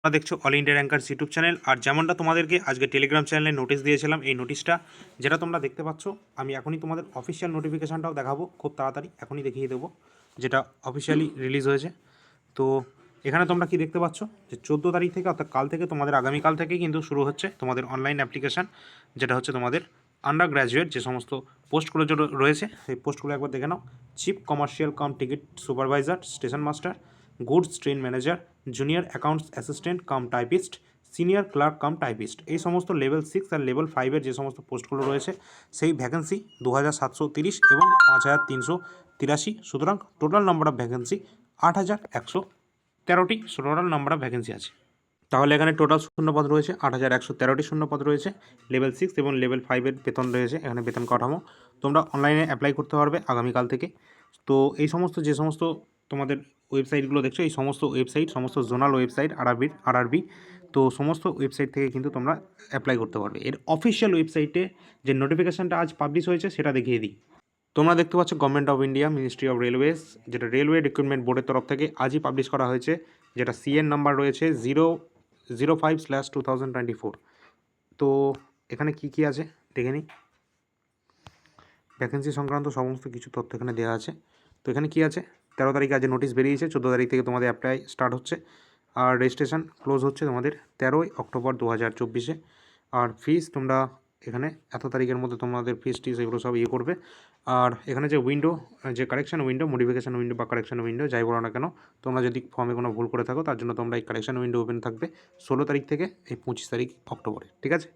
তোমরা দেখছ all India rankers YouTube channel আর যেমনটা তোমাদেরকে আজকে টেলিগ্রাম চ্যানেলে নোটিশ দিয়েছিলাম, এই নোটিশটা যেটা তোমরা দেখতে পাচ্ছ, আমি এখনই তোমাদের অফিসিয়াল নোটিফিকেশানটাও দেখাবো, খুব তাড়াতাড়ি এখনই দেখিয়ে দেবো, যেটা অফিসিয়ালি রিলিজ হয়েছে। তো এখানে তোমরা কি দেখতে পাচ্ছ, যে চোদ্দ তারিখ থেকে, অর্থাৎ কাল থেকে, তোমাদের আগামীকাল থেকে কিন্তু শুরু হচ্ছে তোমাদের অনলাইন অ্যাপ্লিকেশান যেটা হচ্ছে তোমাদের আন্ডার গ্র্যাজুয়েট যে সমস্ত পোস্টগুলো রয়েছে, সেই পোস্টগুলো একবার দেখে নাও। Chief commercial cum ticket supervisor station master goods train manager, junior accounts assistant cum typist, senior clerk cum typist. এই সমস্ত লেভেল সিক্স আর লেভেল ফাইভের যে সমস্ত পোস্টগুলো রয়েছে, সেই ভ্যাকেন্সি দু হাজার সাতশো তিরিশ এবং পাঁচ হাজার তিনশো তিরাশি। সুতরাং টোটাল নাম্বার অফ ভ্যাকেন্সি আট হাজার একশো তেরোটি। টোটাল নাম্বার অফ ভ্যাকেন্সি আছে। তাহলে এখানে টোটাল শূন্যপদ রয়েছে, আট হাজার একশো তেরোটি শূন্যপদ রয়েছে। লেভেল সিক্স এবং লেভেল ফাইভের বেতন রয়েছে, এখানে বেতন কাঠামো। তোমরা অনলাইনে অ্যাপ্লাই করতে পারবে আগামীকাল থেকে। তো এই সমস্ত, যে সমস্ত তোমাদের ওয়েবসাইটগুলো দেখছ, এই সমস্ত ওয়েবসাইট, সমস্ত জোনাল ওয়েবসাইট আরআরবির আরআরবি, তো সমস্ত ওয়েবসাইট থেকে কিন্তু তোমরা অ্যাপ্লাই করতে পারবে। এর অফিসিয়াল ওয়েবসাইটে যে নোটিফিকেশানটা আজ পাবলিশ হয়েছে, সেটা দেখিয়ে দিই। তোমরা দেখতে পাচ্ছ government of India ministry of railways যেটা রেলওয়ে রিক্রুটমেন্ট বোর্ডের তরফ থেকে আজই পাবলিশ করা হয়েছে, যেটা সিএন নাম্বার রয়েছে zero zero five slash two thousand twenty four তো এখানে কী কী আছে? দেখে নিই। ভ্যাকেন্সি সংক্রান্ত সমস্ত কিছু তথ্য এখানে দেওয়া আছে। তো এখানে কী আছে? তেরো তারিখে আজ নোটিশ বেরিয়েছে, চোদ্দ তারিখ থেকে তোমাদের অ্যাপ্লাই স্টার্ট হচ্ছে। আর রেজিস্ট্রেশন ক্লোজ হচ্ছে তোমাদের তেরোই অক্টোবর দু হাজার চব্বিশে। আর ফিস তোমরা এখানে এত তারিখের মধ্যে তোমাদের ফিস টিস এগুলো সব ইয়ে করবে। আর এখানে যে উইন্ডো যে কারেকশন উইন্ডো মডিফিকেশন উইন্ডো বা কারেকশান উইন্ডো যাই বলো না কেন, তোমরা যদি ফর্মে কোনো ভুল করে থাকো, তার জন্য তোমরা এই কারেকশন উইন্ডো ওপেন থাকবে ষোলো তারিখ থেকে এই পঁচিশ তারিখ অক্টোবরে, ঠিক আছে?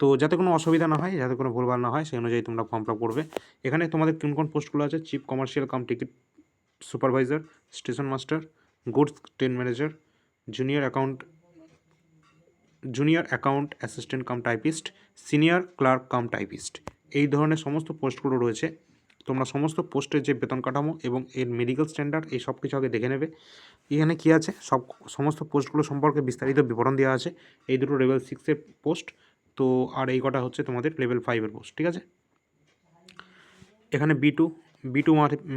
তো যাতে কোনো অসুবিধা না হয়, যাতে কোনো ভুলভাল না হয়, সেই অনুযায়ী তোমরা ফর্ম ফিল করবে। এখানে তোমাদের কোন কোন পোস্টগুলো আছে? Chief commercial cum ticket supervisor, station master, goods train manager, junior account junior account assistant cum typist, senior clerk cum typist. এই ধরনের সমস্ত পোস্টগুলো রয়েছে। তোমরা সমস্ত পোস্টের যে বেতন কাঠামো এবং এর মেডিকেল স্ট্যান্ডার্ড, এই সব কিছু আগে দেখে নেবে। এখানে কী আছে? সব, সমস্ত পোস্টগুলো সম্পর্কে বিস্তারিত বিবরণ দেওয়া আছে। এই দুটো লেভেল সিক্সের পোস্ট। তো, আর এই কটা হচ্ছে তোমাদের লেভেল ফাইভের পোস্ট, ঠিক আছে? এখানে বি টু বি টু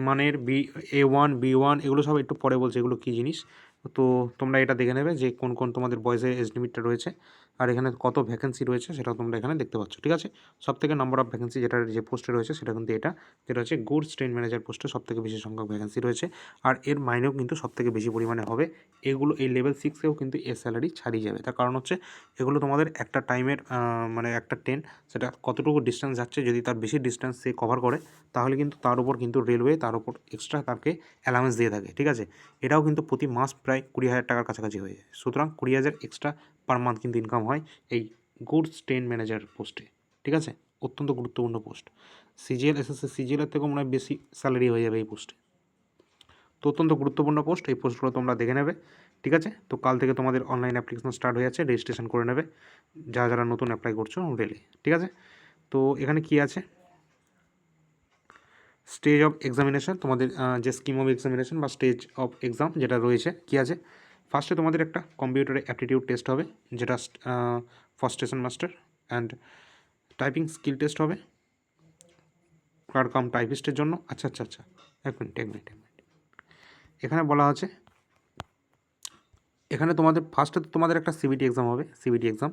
মানের B A one B one এগুলো সব একটু পরে বলছে, এগুলো কী জিনিস? তো তোমরা এটা দেখে নেবে যে কোন কোন তোমাদের বয়সের এজ লিমিটটা রয়েছে। আর এখানে কত ভ্যাকেন্সি রয়েছে সেটাও তোমরা এখানে দেখতে পাচ্ছ, ঠিক আছে? সব থেকে নাম্বার অফ ভ্যাকেন্সি যেটা যে পোস্টে রয়েছে সেটা কিন্তু এটা, যেটা হচ্ছে গুডস ট্রেন ম্যানেজার পোস্টে সব থেকে বেশি সংখ্যক ভ্যাকেন্সি রয়েছে। আর এর মাইনেও কিন্তু সব থেকে বেশি পরিমাণে হবে, এগুলো এই লেভেল সিক্সেও কিন্তু এর স্যালারি ছাড়িয়ে যাবে। তার কারণ হচ্ছে এগুলো তোমাদের একটা টাইমের মানে একটা ট্রেন সেটা কতটুকু ডিস্টেন্স যাচ্ছে যদি তার বেশি ডিস্টেন্স সে কভার করে, তাহলে কিন্তু তার উপর কিন্তু রেলওয়ে তার উপর এক্সট্রা তাকে অ্যালাউন্স দিয়ে থাকে, ঠিক আছে? এটাও কিন্তু প্রতি মাস প্রায় কুড়ি হাজার টাকার কাছাকাছি হয়ে যায়। সুতরাং কুড়ি হাজার এক্সট্রা পার মান্থ কিন্তু ইনকাম হয় এই গুডস ট্রেন ম্যানেজার পোস্টে ঠিক আছে? অত্যন্ত গুরুত্বপূর্ণ পোস্ট সিজিএল এসএসসি সিজিএলের থেকেও মনে হয় বেশি স্যালারি হয়ে যাবে এই পোস্টে তো অত্যন্ত গুরুত্বপূর্ণ পোস্ট এই পোস্টগুলো তোমরা দেখে নেবে, ঠিক আছে? তো কাল থেকে তোমাদের অনলাইন অ্যাপ্লিকেশন স্টার্ট হয়ে যাচ্ছে রেজিস্ট্রেশন করে নেবে। যারা যারা নতুন অ্যাপ্লাই করছ রেলে ঠিক আছে? তো এখানে কি আছে? স্টেজ অফ এক্সামিনেশন তোমাদের যে স্কিম অফ এক্সামিনেশন বা স্টেজ অফ এক্সাম যেটা রয়েছে, কী আছে? ফার্স্টে তোমাদের একটা কম্পিউটারে অ্যাপটিটিউড টেস্ট হবে, যেটা first station master and typing skill test হবে। কার কাম টাইপিস্টের জন্য। আচ্ছা আচ্ছা আচ্ছা। এক মিনিট এক মিনিট এক মিনিট এখানে বলা আছে, এখানে তোমাদের ফার্স্টে তো তোমাদের একটা সিবিটি এক্সাম হবে সিবিটি এক্সাম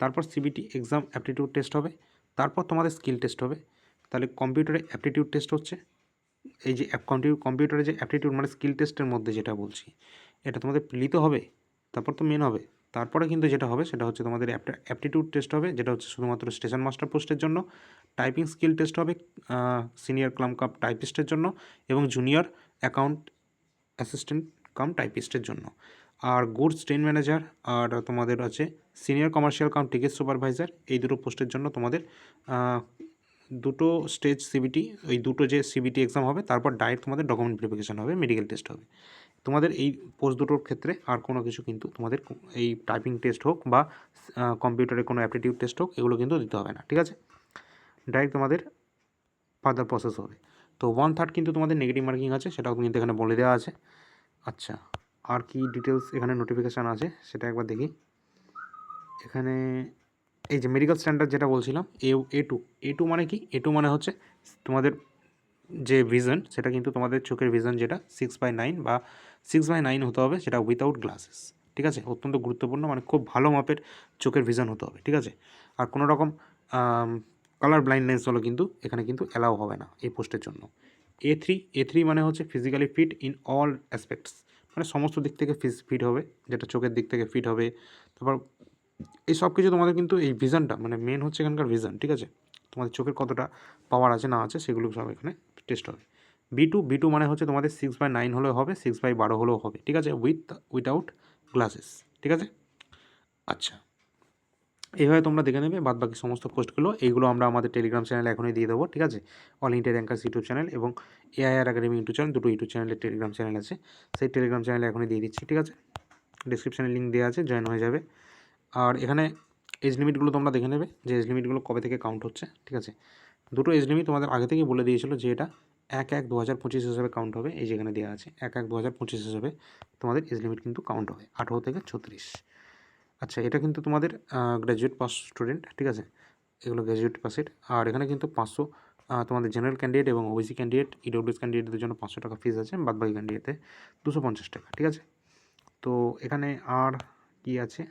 তারপর সিবিটি এক্সাম অ্যাপটিটিউড টেস্ট হবে। তারপর তোমাদের স্কিল টেস্ট হবে। তাহলে কম্পিউটারে অ্যাপটিটিউড টেস্ট হচ্ছে। এই যে কম্পিউটারে যে অ্যাপটিটিউড মানে স্কিল টেস্টের মধ্যে যেটা বলছি। এটা তোমাদের প্লিত হবে, তারপর তো মেন হবে। তারপরে কিন্তু যেটা হবে সেটা হচ্ছে তোমাদের অ্যাপটিটিউড টেস্ট হবে, যেটা হচ্ছে শুধুমাত্র স্টেশন মাস্টার পোস্টের জন্য টাইপিং স্কিল টেস্ট হবে সিনিয়র ক্লাম কাপ টাইপিস্টের জন্য এবং জুনিয়র অ্যাকাউন্ট অ্যাসিস্ট্যান্ট কাম টাইপিস্টের জন্য। আর গুডস ট্রেন ম্যানেজার আর তোমাদের আছে senior commercial cum ticket supervisor এই দুটো পোস্টের জন্য তোমাদের দুটো স্টেজ সিবিটি ওই দুটো যে সিবিটি এক্সাম হবে, তারপর ডাইরেক্ট তোমাদের ডকুমেন্ট ভেরিফিকেশান হবে মেডিকেল টেস্ট হবে। তোমাদের এই পোস্ট দুটোর ক্ষেত্রে আর কোনো কিছু কিন্তু তোমাদের এই টাইপিং টেস্ট হোক বা কম্পিউটারে কোনো অ্যাপটিটিউড টেস্ট হোক, এগুলো কিন্তু দিতে হবে না, ঠিক আছে? ডাইরেক্ট তোমাদের ফার্দার প্রসেস হবে। তো ওয়ান থার্ড কিন্তু তোমাদের নেগেটিভ মার্কিং আছে, সেটাও কিন্তু এখানে বলে দেওয়া আছে। আচ্ছা আর কি ডিটেলস এখানে নোটিফিকেশান আছে, সেটা একবার দেখি। এখানে এই যে মেডিকেল স্ট্যান্ডার্ড যেটা বলছিলাম, এ এ টু এ টু মানে কি? এ টু মানে হচ্ছে তোমাদের যে ভিজন সেটা কিন্তু তোমাদের চোখের ভিজন যেটা সিক্স বাই নাইন বা সিক্স বাই নাইন হতে হবে, সেটা উইথাউট গ্লাসেস ঠিক আছে? অত্যন্ত গুরুত্বপূর্ণ মানে খুব ভালো মাপের চোখের ভিজন হতে হবে, ঠিক আছে? আর কোনো রকম কালার ব্লাইন্ডনেস হলো কিন্তু এখানে কিন্তু অ্যালাউ হবে না এই পোস্টের জন্য। এ থ্রি এ থ্রি মানে হচ্ছে physically fit in all aspects মানে সমস্ত দিক থেকে ফিজ ফিট হবে, যেটা চোখের দিক থেকে ফিট হবে, তারপর এই সব কিছু তোমাদের কিন্তু এই ভিশনটা মানে মেন হচ্ছে এখানকার ভিশন ঠিক আছে? তোমাদের চোখের কতটা পাওয়ার আছে না আছে, সেগুলো সব এখানে টেস্ট হবে। বি টু বি টু মানে হচ্ছে তোমাদের সিক্স বাই নাইন হলেও হবে সিক্স বাই বারো হলেও হবে, ঠিক আছে? উইথ উইথাউট গ্লাসেস ঠিক আছে? আচ্ছা। এইভাবে তোমরা দেখে নেবে বাদ বাকি সমস্ত পোস্টগুলো এইগুলো আমরা আমাদের টেলিগ্রাম চ্যানেলে এখনই দিয়ে দেবো, ঠিক আছে? All India rankers YouTube channel এবং এআইআর একাডেমি ইউটিউব চ্যানেল দুটো ইউটিউব চ্যানেলের টেলিগ্রাম চ্যানেল আছে, সেই টেলিগ্রাম চ্যানেলে এখনই দিয়ে দিচ্ছি, ঠিক আছে? ডিসক্রিপশানে লিঙ্ক দেওয়া আছে জয়েন হয়ে যাবে। আর এখানে এজ লিমিটগুলো তোমরা দেখে নেবে, যে এজ লিমিটগুলো কবে থেকে কাউন্ট হচ্ছে, ঠিক আছে? দুটো এজ লিমিট তোমাদের আগে থেকেই বলে দিয়েছিল যে এটা এক এক দু হাজার পঁচিশ হিসাবে কাউন্ট হবে, এই যেখানে দেওয়া আছে, এক এক দু হাজার পঁচিশ হিসাবে তোমাদের এজ লিমিট কিন্তু কাউন্ট হবে, আঠেরো থেকে ছত্রিশ। আচ্ছা এটা কিন্তু তোমাদের গ্র্যাজুয়েট পাস স্টুডেন্ট ঠিক আছে? এগুলো গ্র্যাজুয়েট পাসের আর এখানে কিন্তু পাঁচশো তোমাদের জেনারেল ক্যান্ডিডেট এবং ওবিসি ক্যান্ডিডেট ইডব্লিউএস ক্যান্ডিডেটদের জন্য পাঁচশো টাকা ফিস আছে, বাদবাকি ক্যান্ডিডেটে দুশো পঞ্চাশ টাকা, ঠিক আছে? তো এখানে আর কি আছে?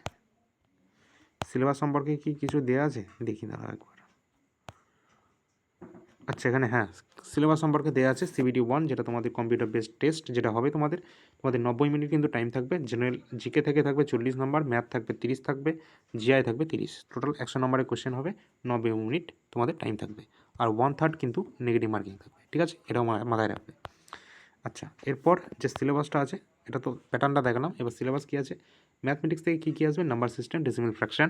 সিলেবাস সম্পর্কে কি কিছু দেওয়া আছে? দেখি দাঁড়া একবার। আচ্ছা এখানে হ্যাঁ সিলেবাস সম্পর্কে দেওয়া আছে সিবিডি ওয়ান, যেটা তোমাদের কম্পিউটার বেসড টেস্ট যেটা হবে তোমাদের তোমাদের নব্বই মিনিট কিন্তু টাইম থাকবে জেনারেল জিকে থেকে থাকবে চল্লিশ নম্বর ম্যাথ থাকবে তিরিশ থাকবে জিআই থাকবে তিরিশ। টোটাল একশো নম্বরের কোয়েশ্চেন হবে, নব্বই মিনিট তোমাদের টাইম থাকবে। আর ওয়ান থার্ড কিন্তু নেগেটিভ মার্কিং থাকবে, ঠিক আছে? এটাও মাথায় রাখবে। আচ্ছা এরপর যে সিলেবাসটা আছে, এটা তো প্যাটার্নটা দেখালাম, এবার সিলেবাস কী আছে? ম্যাথমেটিক্স থেকে কী কী আসবে? Number system decimal fraction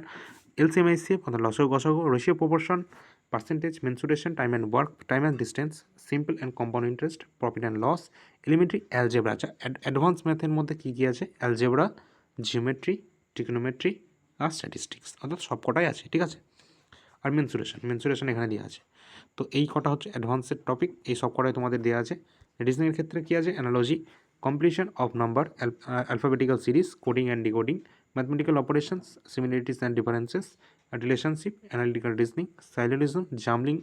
LCM HCF অর্থাৎ লসও গসগো ratio proportion percentage mensuration time and work time and distance simple and compound interest profit and loss elementary algebra আচ্ছা অ্যাডভান্স ম্যাথের মধ্যে কী কী আছে? অ্যালজেব্রা জিওমেট্রি টিকনোমেট্রি আর স্ট্যাটিস্টিক্স অর্থাৎ সব কটাই আছে, ঠিক আছে? আর মেনসুরেশন মেনসুরেশন এখানে দেওয়া আছে। তো এই কটা হচ্ছে অ্যাডভান্সের টপিক এই সব কটাই তোমাদের দেওয়া আছে। রিজনিংয়ের ক্ষেত্রে কী আছে? Analogy completion of number alphabetical series coding and decoding mathematical operations similarities and differences relationship analytical reasoning syllogism jumbling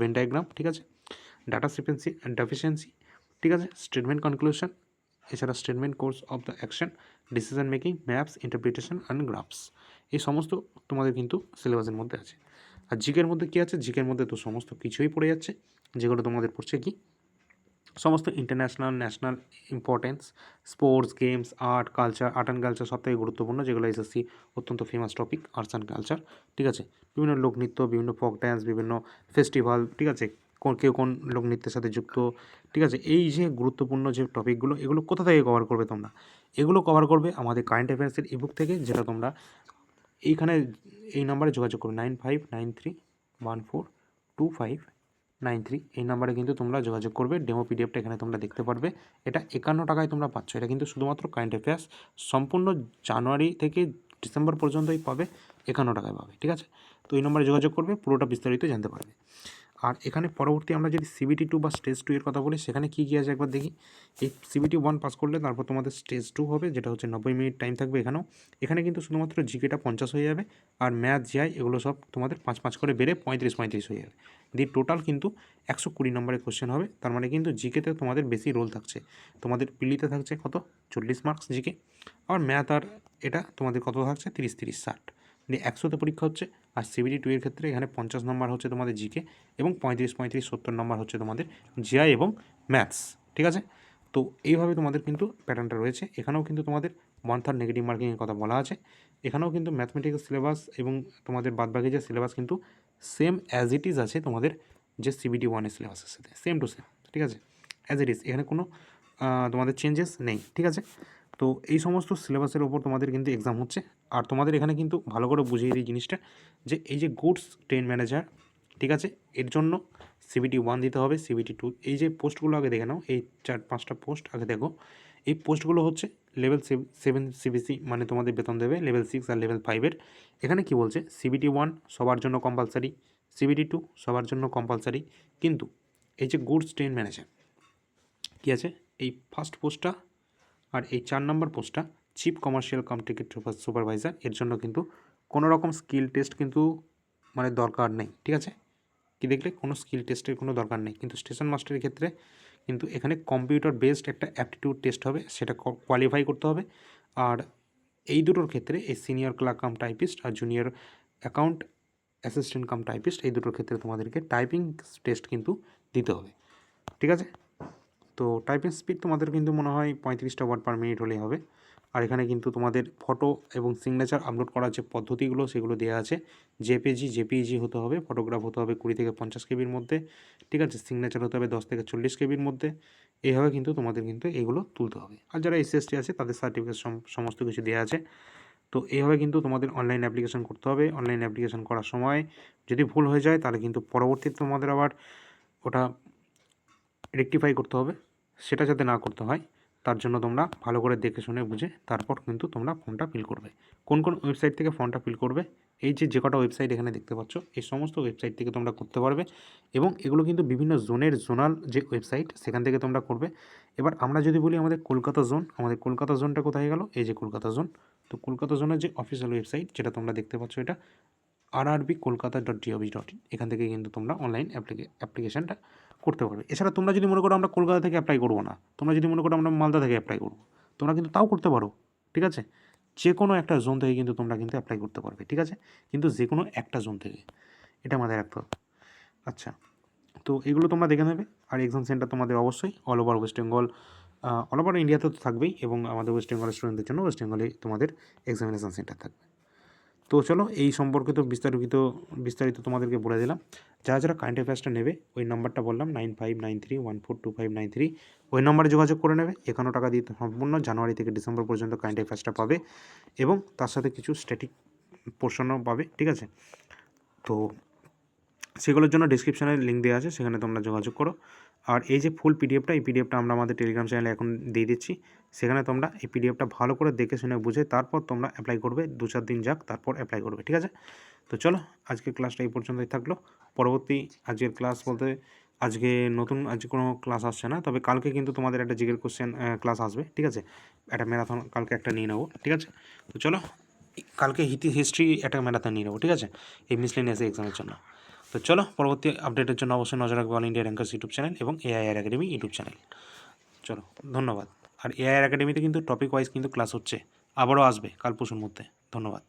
Venn diagram ঠিক আছে? ডাটা সিপেন্সি ডেফিসিয়েন্সি ঠিক আছে? স্টেটমেন্ট কনক্লুশন এছাড়া statement course of the action decision making maps interpretation and graphs এই সমস্ত তোমাদের কিন্তু সিলেবাসের মধ্যে আছে। আর জিকের মধ্যে কী আছে? জিকের মধ্যে তো সমস্ত কিছুই পড়ে যাচ্ছে। যেগুলো তোমাদের পড়ছে কি? সমস্ত international national importance sports games art culture art and culture সব থেকে গুরুত্বপূর্ণ, যেগুলো এসএসসি অত্যন্ত famous topic arts and culture ঠিক আছে? বিভিন্ন লোকনৃত্য, বিভিন্ন ফক ড্যান্স বিভিন্ন ফেস্টিভ্যাল ঠিক আছে? কোন, কেউ কোন লোকনৃত্যের সাথে যুক্ত, ঠিক আছে? এই যে গুরুত্বপূর্ণ যে টপিকগুলো এগুলো কোথা থেকে কভার করবে তোমরা? এগুলো কভার করবে আমাদের কারেন্ট অ্যাফেয়ার্সের ইবুক থেকে, যেটা তোমরা এইখানে এই নাম্বারে যোগাযোগ করবে nine five nine three one four two five nine three, এই নাম্বারে কিন্তু তোমরা যোগাযোগ করবে। ডেমো পিডিএফটা এখানে তোমরা দেখতে পারবে। এটা একান্ন টাকায় তোমরা পাচ্ছ। এটা কিন্তু শুধুমাত্র কারেন্ট অ্যাফেয়ার্স সম্পূর্ণ জানুয়ারি থেকে ডিসেম্বর পর্যন্তই পাবে। একান্ন টাকায় পাবে, ঠিক আছে? তো এই নম্বরে যোগাযোগ করবে, পুরোটা বিস্তারিত জানতে পারবে। আর এখানে পরবর্তী আমরা যদি সিবিটি টু বা স্টেজ টু এর কথা বলি, সেখানে কী কী আছে একবার দেখি। এই সিবিটি ওয়ান পাস করলে তারপর তোমাদের স্টেজ টু হবে, যেটা হচ্ছে নব্বই মিনিট টাইম থাকবে এখানেও। এখানে কিন্তু শুধুমাত্র জিকেটা পঞ্চাশ হয়ে যাবে আর ম্যাথ জিআই এগুলো সব তোমাদের পাঁচ পাঁচ করে বেড়ে পঁয়ত্রিশ পঁয়ত্রিশ হয়ে যাবে। দিয়ে টোটাল কিন্তু একশো কুড়ি নম্বরের কোশ্চেন হবে, তার মানে কিন্তু জিকেতে তোমাদের বেশি রোল থাকছে। তোমাদের পিলিতে থাকছে কত? চল্লিশ মার্কস জিকে আর ম্যাথ আর এটা তোমাদের কত থাকছে? তিরিশ তিরিশ, ষাট। একশোতে পরীক্ষা হচ্ছে, আর সিবিডি টু এর ক্ষেত্রে এখানে পঞ্চাশ নম্বর হচ্ছে তোমাদের জিকে এবং পঁয়ত্রিশ পঁয়ত্রিশ, সত্তর নম্বর হচ্ছে তোমাদের জিআই এবং ম্যাথস ঠিক আছে? তো এইভাবে তোমাদের কিন্তু প্যাটার্নটা রয়েছে। এখানেও কিন্তু তোমাদের ওয়ান থার্ড নেগেটিভ মার্কিংয়ের কথা বলা আছে। এখানেও কিন্তু ম্যাথমেটিক্যাল সিলেবাস এবং তোমাদের বাদবাকি যে সিলেবাস কিন্তু সেম অ্যাজ ইট ইজ আছে তোমাদের যে সিবিডি ওয়ানের সিলেবাসের সাথে সেম টু সেম ঠিক আছে? অ্যাজ ইট ইজ এখানে কোনো তোমাদের চেঞ্জেস নেই, ঠিক আছে? তো এই সমস্ত সিলেবাসের ওপর তোমাদের কিন্তু এক্সাম হচ্ছে। আর তোমাদের এখানে কিন্তু ভালো করে বুঝিয়ে দিই জিনিসটা, যে এই যে গুডস ট্রেন ম্যানেজার, ঠিক আছে? এর জন্য সিবিটি ওয়ান দিতে হবে, সিবিটি টু। এই যে পোস্টগুলো আগে দেখে নাও, এই চার পাঁচটা পোস্ট আগে দেখো। এই পোস্টগুলো হচ্ছে লেভেল সেভেন সিবিসি মানে তোমাদের বেতন দেবে, লেভেল সিক্স আর লেভেল ফাইভের এখানে কি বলছে? সিবিটি ওয়ান সবার জন্য কম্পালসারি, সিবিটি টু সবার জন্য কম্পালসারি। কিন্তু এই যে গুডস ট্রেন ম্যানেজার, কী আছে? এই ফার্স্ট পোস্টটা আর এই চার নম্বর পোস্টটা chief commercial cum ticket supervisor এর জন্য কিন্তু কোনো রকম স্কিল টেস্ট কিন্তু মানে দরকার নেই, ঠিক আছে? কি দেখলে? কোনো স্কিল টেস্টের কোনো দরকার নেই। কিন্তু স্টেশন মাস্টারের ক্ষেত্রে কিন্তু এখানে কম্পিউটার বেসড একটা অ্যাপটিটিউড টেস্ট হবে, সেটা কোয়ালিফাই করতে হবে। আর এই দুটোর ক্ষেত্রে এই সিনিয়র ক্লার্ক কাম টাইপিস্ট আর junior account assistant cum typist এই দুটোর ক্ষেত্রে তোমাদেরকে টাইপিং টেস্ট কিন্তু দিতে হবে, ঠিক আছে? তো টাইপিং স্পিড তোমাদের কিন্তু মনে হয় পঁয়ত্রিশটা ওয়ার্ড পার মিনিট হলেই হবে। আর এখানে কিন্তু তোমাদের ফটো এবং সিগনেচার আপলোড করার যে পদ্ধতিগুলো সেগুলো দেওয়া আছে। জেপিজি জেপিইজি হতে হবে ফটোগ্রাফ হতে হবে কুড়ি থেকে পঞ্চাশ কেবির মধ্যে, ঠিক আছে? সিগনেচার হতে হবে দশ থেকে চল্লিশ কেবির মধ্যে। এইভাবে কিন্তু তোমাদের কিন্তু এগুলো তুলতে হবে। আর যারা এসএসটি আছে, তাদের সার্টিফিকেট সমস্ত কিছু দেওয়া আছে। তো এইভাবে কিন্তু তোমাদের অনলাইন অ্যাপ্লিকেশন করতে হবে। অনলাইন অ্যাপ্লিকেশন করার সময় যদি ভুল হয়ে যায়, তাহলে কিন্তু পরবর্তীতে তোমাদের আবার ওটা রেকটিফাই করতে হবে। সেটা যাতে না করতে হয়। তার জন্য তোমরা ভালো করে দেখে শুনে বুঝে তারপর কিন্তু তোমরা ফর্মটা ফিল করবে। কোন কোন ওয়েবসাইট থেকে ফর্মটা ফিল করবে? এই যে যে কটা ওয়েবসাইট এখানে দেখতে পাচ্ছ, এই সমস্ত ওয়েবসাইট থেকে তোমরা করতে পারবে এবং এগুলো কিন্তু বিভিন্ন জোনের জোনাল যে ওয়েবসাইট সেখান থেকে তোমরা করবে। এবার আমরা যদি বলি আমাদের কলকাতা জোন আমাদের কলকাতা জোনটা কোথায় গেল? এই যে কলকাতা জোন তো কলকাতা জোনের যে অফিসিয়াল ওয়েবসাইট যেটা তোমরা দেখতে পাচ্ছ এটা RRB Kolkata dot G O V dot in এখান থেকে কিন্তু তোমরা অনলাইন অ্যাপ্লিকেশানটা করতে পারবে। এছাড়া তোমরা যদি মনে করো আমরা কলকাতা থেকে অ্যাপ্লাই করব না, তোমরা যদি মনে করো আমরা মালদা থেকে অ্যাপ্লাই করব, তোমরা কিন্তু তাও করতে পারো, ঠিক আছে? যে কোনো একটা জোন থেকে কিন্তু তোমরা কিন্তু অ্যাপ্লাই করতে পারবে, ঠিক আছে? কিন্তু যে কোনো একটা জোন থেকে, এটা মাথায় রাখতে হবে। আচ্ছা তো এগুলো তোমরা দেখে নেবে, আর এক্সাম সেন্টার তোমাদের অবশ্যই all over West Bengal all over ইন্ডিয়াতে তো থাকবেই, এবং আমাদের ওয়েস্ট বেঙ্গল স্টুডেন্টদের জন্য ওয়েস্ট বেঙ্গলে তোমাদের এক্সামিনেশান সেন্টার থাকবে। তো চলো এই সম্পর্কিত বিস্তারিত বিস্তারিত তোমাদেরকে বলে দিলাম। যারা যারা কারেন্ট অ্যাফেয়ার্সটা নেবে, ওই নাম্বারটা বললাম nine five nine three one four two five nine three ওই নাম্বারে যোগাযোগ করে নেবে একান্ন টাকা দিয়ে সম্পূর্ণ জানুয়ারি থেকে ডিসেম্বর পর্যন্ত কারেন্ট অ্যাফেয়ার্সটা পাবে এবং তার সাথে কিছু স্ট্যাটিক পোর্শনও পাবে, ঠিক আছে? তো সেগুলোর জন্য ডিসক্রিপশানে লিঙ্ক দেওয়া আছে, সেখানে তোমরা যোগাযোগ করো। আর এই যে ফুল পিডিএফটা এই পিডিএফটা আমরা আমাদের টেলিগ্রাম চ্যানেলে এখন দিয়ে দিচ্ছি। সেখানে তোমরা এই পিডিএফটা ভালো করে দেখে শুনে বুঝে তারপর তোমরা অ্যাপ্লাই করবে, দু চার দিন যাক, তারপর অ্যাপ্লাই করবে, ঠিক আছে? তো চলো, আজকের ক্লাসটা এই পর্যন্তই থাকল। পরবর্তী আজকের ক্লাস বলতে আজকে নতুন, আজকে কোনো ক্লাস আসছে না, তবে কালকে কিন্তু তোমাদের একটা জিগের কোশ্চেন ক্লাস আসবে, ঠিক আছে? একটা ম্যারাথন কালকে একটা নিয়ে নেব, ঠিক আছে? তো চলো, কালকে হিতি হিস্ট্রি একটা ম্যারাথন নিয়ে নেব, ঠিক আছে? এই মিসলেনিয়াস এক্সামের জন্য। তো চলো, পরবর্তী আপডেটের জন্য অবশ্যই নজর রাখবে all India rankers YouTube channel এবং এআইআর একাডেমি ইউটিউব চ্যানেল চলো, ধন্যবাদ। আর এআইআর একাডেমিতে কিন্তু টপিক ওয়াইজ কিন্তু ক্লাস হচ্ছে। আবারও আসবে কাল পরশুর মধ্যে। ধন্যবাদ।